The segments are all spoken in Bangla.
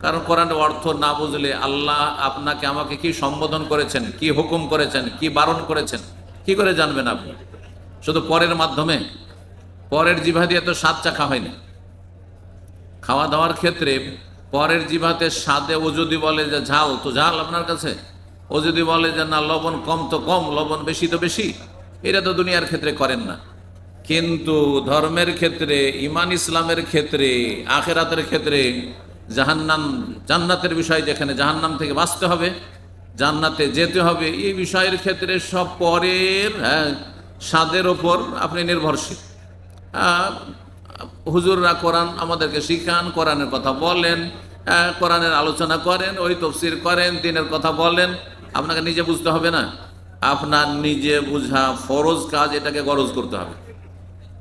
কারণ কোরআনের অর্থ না বুঝলে আল্লাহ আপনাকে আমাকে কি সম্বোধন করেছেন, কি হুকুম করেছেন, কি বারণ করেছেন, কি করে জানবেন আপনি? শুধু পরের মাধ্যমে? পরের জিভা দিয়ে তো স্বাদ চাখা হয়নি খাওয়া দাওয়ার ক্ষেত্রে পরের জিভাতে স্বাদে ও যদি বলে যে ঝাল, তো ঝাল আপনার কাছে? ও যদি বলে যে না, লবণ কম তো কম, লবণ বেশি তো বেশি। এটা তো দুনিয়ার ক্ষেত্রে করেন না। কিন্তু ধর্মের ক্ষেত্রে, ইমান ইসলামের ক্ষেত্রে, আখেরাতের ক্ষেত্রে জাহান্নাম জান্নাতের বিষয় যেখানে জাহান্নাম থেকে বাঁচতে হবে জান্নাতে যেতে হবে এই বিষয়ের ক্ষেত্রে সব পরের হ্যাঁ, স্বাদের ওপর আপনি নির্ভরশীল। হুজুররা কোরআন আমাদেরকে শিখান কোরআনের কথা বলেন কোরআনের আলোচনা করেন ওই তফসির করেন দিনের কথা বলেন আপনাকে নিজে বুঝতে হবে না? আপনার নিজে বুঝা ফরজ কাজ এটাকে গরজ করতে হবে।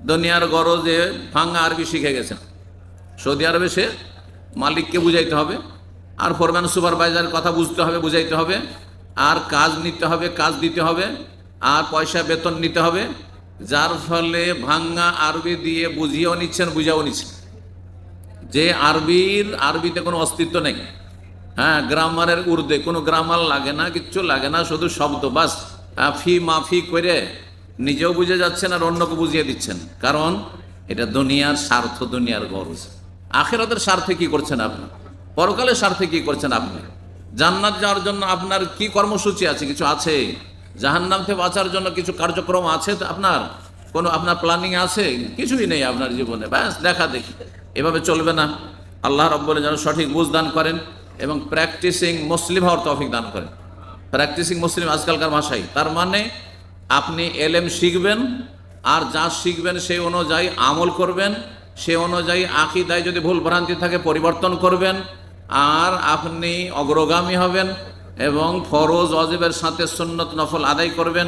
দুনিয়ার গরজে ভাঙ্গা আরবি শিখে গেছেন। সৌদি আরবে সে মালিককে বুঝাইতে হবে, আর ফোরম্যান সুপারভাইজারের কথা বুঝতে হবে, বুঝাইতে হবে, আর কাজ নিতে হবে, কাজ দিতে হবে, আর পয়সা বেতন নিতে হবে, যার ফলে ভাঙ্গা আরবি দিয়ে বুঝিয়েও নিচ্ছেন, বুঝাও নিচ্ছেন। যে আরবির, আরবিতে কোনো অস্তিত্ব নেই। হ্যাঁ গ্রামারের উর্দে কোনো গ্রামার লাগে না, কিচ্ছু লাগে না, শুধু শব্দ, বাস। ফি মাফি করে নিজেও বুঝে যাচ্ছেন আর অন্যকে বুঝিয়ে দিচ্ছেন। কারণ এটা দুনিয়ার স্বার্থ, দুনিয়ার গরজ আখেরাতের স্বার্থে কি করছেন আপনি? পরকালের স্বার্থে কি করছেন আপনি? জান্নাত যাওয়ার জন্য আপনার কি কর্মসূচি আছে? কিছু আছে? জাহান্নাম থেকে বাঁচার জন্য কিছু কার্যক্রম আছে আপনার? কোনো আপনার প্ল্যানিং আছে? কিছুই নেই আপনার জীবনে। ব্যাস, দেখা দেখি। এভাবে চলবে না। আল্লাহ রব্বলে যেন সঠিক বুঝ দান করেন এবং প্র্যাকটিসিং মুসলিম হওয়ার তৌফিক দান করেন। প্র্যাকটিসিং মুসলিম আজকালকার ভাষায়। তার মানে আপনি এলেম শিখবেন আর যা শিখবেন সেই অনুযায়ী আমল করবেন। সে অনুযায়ী আকিদায় যদি ভুল ভ্রান্তি থাকে পরিবর্তন করবেন, আর আপনি অগ্রগামী হবেন এবং ফরজ অজেবের সাথে সুন্নত নফল আদায় করবেন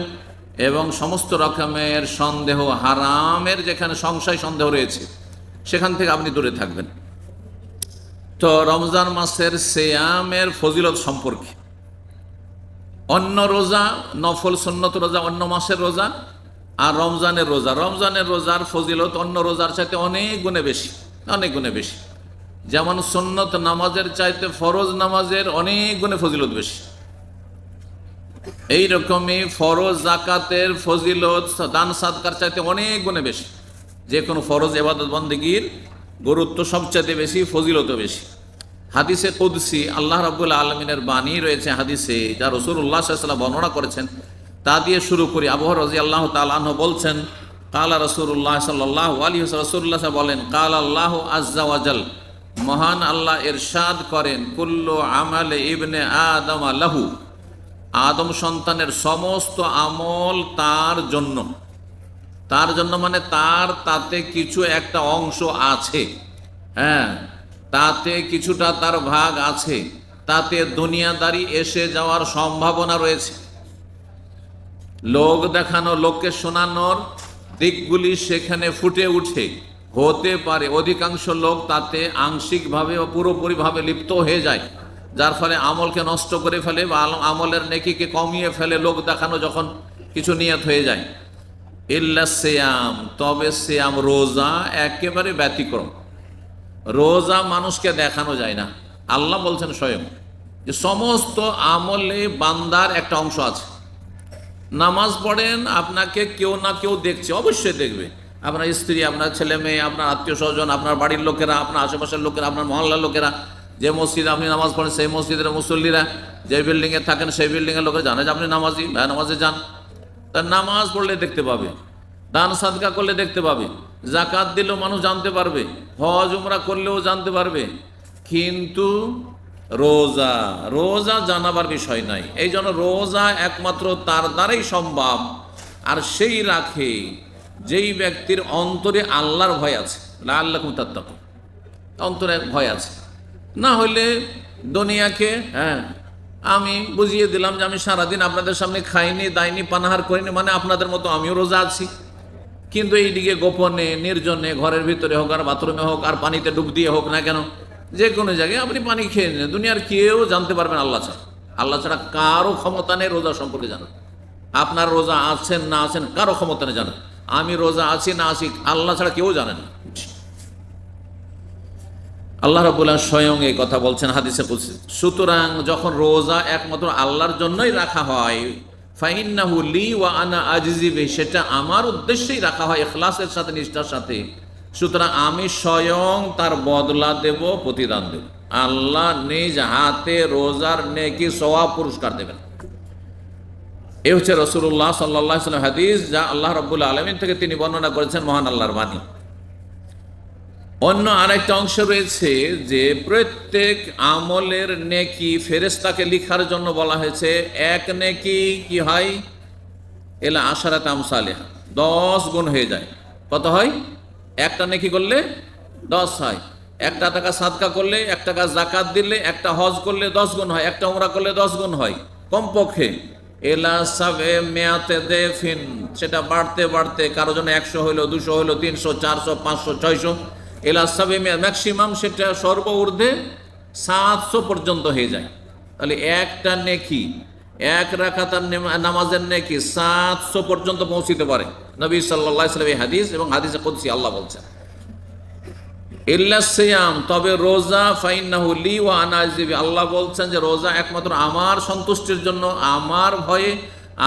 এবং সমস্ত রকমের সন্দেহ, হারামের যেখানে সংশয়, সন্দেহ রয়েছে, সেখান থেকে আপনি দূরে থাকবেন। তো রমজান মাসের সেয়ামের ফজিলত সম্পর্কে। অন্য রোজা নফল, সুন্নত রোজা, অন্য মাসের রোজা আর রমজানের রোজা, রমজানের রোজার ফজিলত অন্য রোজার চাইতে অনেক গুণে বেশি, অনেক গুণে বেশি। যেমন সুন্নত নামাজের চাইতে ফরজ নামাজের অনেক গুণে ফজিলত বেশি। এই রকমই ফরজ জাকাতের ফজিলত, দান সাদকার চাইতে অনেক গুণে বেশি। যে কোনো ফরজ এবাদত বন্দীগীর গুরুত্ব সবচাইতে বেশি ফজিলত বেশি। হাদিসে কুদসি, আল্লাহ রাবুল আলমিনের বাণী রয়েছে হাদিসে, যা রসুল্লাহ সাল্লাম বর্ণনা করেছেন তা দিয়ে শুরু করি। আবহাওয়া রাজি আল্লাহ তালাহ বলছেন, কালা রসুল্লাহ সাল্লাহ আলী রসুল্লাহ বলেন, কাল আল্লাহ আজ্জাওয়াজাল মহান আল্লাহ এরশাদ করেন, কুল্লু আমালে ইবনে আদম আল্লাহু আদম সন্তানের সমস্ত আমল তার জন্য। তার জন্য মানে তার তাতে কিছু একটা অংশ আছে। হ্যাঁ তাতে কিছুটা তার ভাগ আছে। তাতে দুনিয়াদারি এসে যাওয়ার সম্ভাবনা রয়েছে। লোক দেখানো, লোককে শোনানোর দিকগুলি সেখানে ফুটে উঠে। হতে পারে অধিকাংশ লোক তাতে আংশিকভাবে ও পুরোপুরিভাবে লিপ্ত হয়ে যায়, যার ফলে আমলকে নষ্ট করে ফেলে বা আমলের নেকিকে কমিয়ে ফেলে লোক দেখানো যখন কিছু নিয়ত হয়ে যায়। ইল্লা সেয়াম, তবে সেয়াম রোজা একেবারে ব্যতিক্রম। রোজা মানুষকে দেখানো যায় না। আল্লাহ বলছেন স্বয়ং যে সমস্ত আমলে বান্দার একটা অংশ আছে। নামাজ পড়েন, আপনাকে কেউ না কেউ দেখছে, অবশ্যই দেখবে। আপনার স্ত্রী, আপনার ছেলে মেয়ে, আপনার আত্মীয় স্বজন, আপনার বাড়ির লোকেরা, আপনার আশেপাশের লোকেরা, আপনার মহল্লার লোকেরা, যে মসজিদে আপনি নামাজ পড়েন, সেই মসজিদের মুসল্লিরা, যে বিল্ডিংয়ে থাকেন, সেই বিল্ডিংয়ের লোকেরা জানে যে আপনি নামাজি, ভাই নামাজে যান। তা নামাজ পড়লে দেখতে পাবে, দান সাদকা করলে দেখতে পাবে, জাকাত দিলেও মানুষ জানতে পারবে, হজ, উমরা করলেও জানতে পারবে। কিন্তু রোজা। রোজা জানাবার বিষয় নাই। এই জন্য রোজা একমাত্র তার দ্বারাই সম্ভব। আর সেই রাখে যেই ব্যক্তির অন্তরে আল্লাহর ভয় আছে। আল্লাহ তাত্তাক অন্তরে ভয় আছে। না হলে দুনিয়াকে হ্যাঁ আমি বুঝিয়ে দিলাম যে আমি সারাদিন আপনাদের সামনে খাইনি, দাইনি, পানাহার করিনি মানে আপনাদের মতো আমিও রোজা আছি। কিন্তু এইদিকে গোপনে, নির্জনে, ঘরের ভিতরে হোক আর বাথরুমে হোক আর পানিতে ডুব দিয়ে হোক না কেন যে কোনো জায়গায় আপনি পানি খেয়ে নেন দুনিয়ার কেউ জানতে পারবেন আল্লাহ ছাড়া। আল্লাহ ছাড়া কারও ক্ষমতা নেই রোজা সম্পর্কে জানা আপনার রোজা আছেন না আছেন কারও ক্ষমতা নেই জানা আমি রোজা আছি না আছি আল্লাহ ছাড়া কেউ জানেন না। আল্লাহ রবুল্লাহ স্বয়ং এই কথা বলছেন হাদিসে কুদসি। সুতরাং যখন রোজা একমাত্র আল্লাহর জন্যই রাখা হয়, ফাইন্নাহু লি ওয়া আনা আজিজিবে সেটা আমার উদ্দেশ্যেই রাখা হয় এখলাসের সাথে, নিষ্ঠার সাথে। সুতরাং আমি স্বয়ং তার বদলা দেব, প্রতিদান দেব। আল্লাহ নিজ হাতে রোজার নেকি সওয়া পুরস্কার দেবেন। এ হচ্ছে রসুল্লাহ সাল্লাহ সাল্লাম হাদিস, যা আল্লাহ রব্বুল আলমিন থেকে তিনি বর্ণনা করেছেন মহান আল্লাহর বাণী। অন্য আরেকটা অংশ রয়েছে যে প্রত্যেক আমলের নেকি ফেরেস্তাকে লিখার জন্য বলা হয়েছে, এক নেকি কি হয়? এলা আশারাত আমসালে দশ গুণ হয়ে যায়। কত হয়? একটা নেকি করলে দশ হয়, একটা টাকা সাদকা করলে এক টাকা জাকাত দিলে একটা হজ করলে দশ গুণ হয়, একটা উমরা করলে দশ গুণ হয়, কমপক্ষে। এলা সাবে মেয়াতে দেফিন, সেটা বাড়তে বাড়তে কারও জন্য একশো হইল, দুশো হইল, তিনশো, চারশো, পাঁচশো, ছয়শো। এলা সাবে ম্যাক্সিমাম সেটা সর্ব ঊর্ধ্বে সাতশো পর্যন্ত হয়ে যায়। তাহলে একটা নেকি এক রাখাতার নামাজের নেকি সাতশো পর্যন্ত পৌঁছিতে পারে। নবী এই হাদিস এবং হাদিসে কুদসি, আল্লাহ বলছেন, ইল্লা সিয়াম, তবে রোজা, ফাইন্নাহু লি ওয়া আনা আজিবি আল্লাহ বলছেন যে রোজা একমাত্র আমার সন্তুষ্টির জন্য, আমার ভয়ে,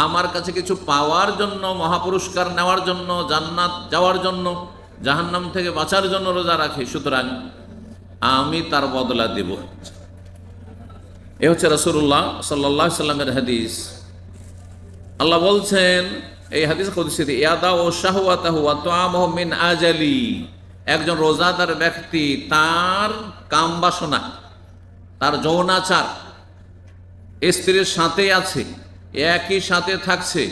আমার কাছে কিছু পাওয়ার জন্য, মহাপুরস্কার নেওয়ার জন্য, জান্নাত যাওয়ার জন্য, জাহান্নাম থেকে বাঁচার জন্য রোজা রাখি। সুতরাং আমি তার বদলা দেব। এ হচ্ছে রসুল্লাহ সাল্লাহ সাল্লামের হাদিস। আল্লাহ বলছেন, এই হাদিস ইয়াদা ও আজালি। একজন রোজাদার ব্যক্তি তার কাম বাসনা, তার যৌনাচার স্ত্রীর সাথে আছে, একই সাথে থাকছে,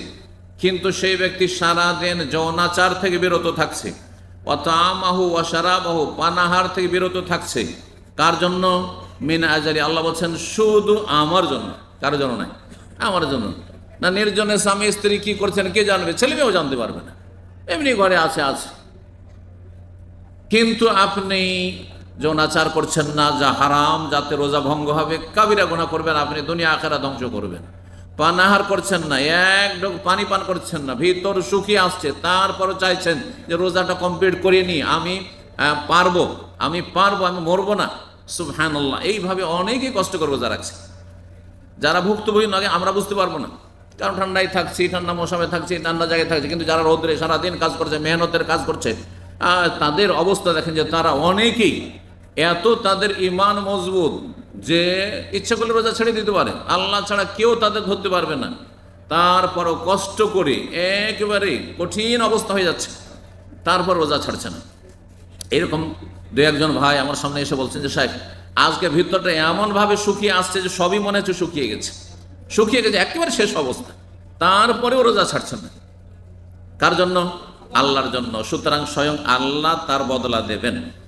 কিন্তু সেই ব্যক্তি সারাদিন যৌনাচার থেকে বিরত থাকছে অত অতামাহু অসারাবাহু পানাহার থেকে বিরত থাকছে। কার জন্য? মিন আজারি, আল্লাহ বলছেন, শুধু আমার জন্য, কার জন্য নাই, আমার জন্য না। নির্জনে স্বামী, স্ত্রী কি করছেন, কে জানবে? ছেলে মেয়েও জানতে পারবে না। এমনি ঘরে আছে আছে। কিন্তু আপনি যৌনাচার করছেন না, যা হারাম, যাতে রোজা ভঙ্গ হবে, কাবিরা গোনা করবেন, আপনি দুনিয়া আখারা ধ্বংস করবেন। পানাহার করছেন না, এক ডোক পানি পান করছেন না, ভিতর সুখী আসছে, তারপরও চাইছেন যে রোজাটা কমপ্লিট করে নি আমি পারব আমি পারব, আমি মরবো না। সুবহানাল্লাহ, এইভাবে অনেকেই কষ্ট করে রোজা রাখছে যারা ভুক্তভোগী নয়, আমরা বুঝতে পারব না। কারণ ঠান্ডায় থাকছি, ঠান্ডা মৌসুমে থাকছি, ঠান্ডা জায়গায় থাকছে, কিন্তু যারা রোদ্রে সারাদিন কাজ করছে, মেহনতের কাজ করছে তাদের অবস্থা দেখেন যে তারা অনেকেই এত তাদের ইমান মজবুত যে ইচ্ছা করলে রোজা ছেড়ে দিতে পারে। আল্লাহ ছাড়া কেউ তাদের ধরতে পারবে না। তারপরও কষ্ট করে একেবারে কঠিন অবস্থা হয়ে যাচ্ছে। তারপর রোজা ছাড়ছে না। এরকম দু একজন ভাই আমার সামনে এসে বলছেন যে, সাহেব, আজকে ভিতরটা এমনভাবে শুকিয়ে আসছে যে সবই মনে হচ্ছে শুকিয়ে গেছে। শুকিয়ে গেছে, একেবারে শেষ অবস্থা। তারপরেও রোজা ছাড়ছেন না। কার জন্য? আল্লাহর জন্য। সুতরাং স্বয়ং আল্লাহ তার বদলা দেবেন।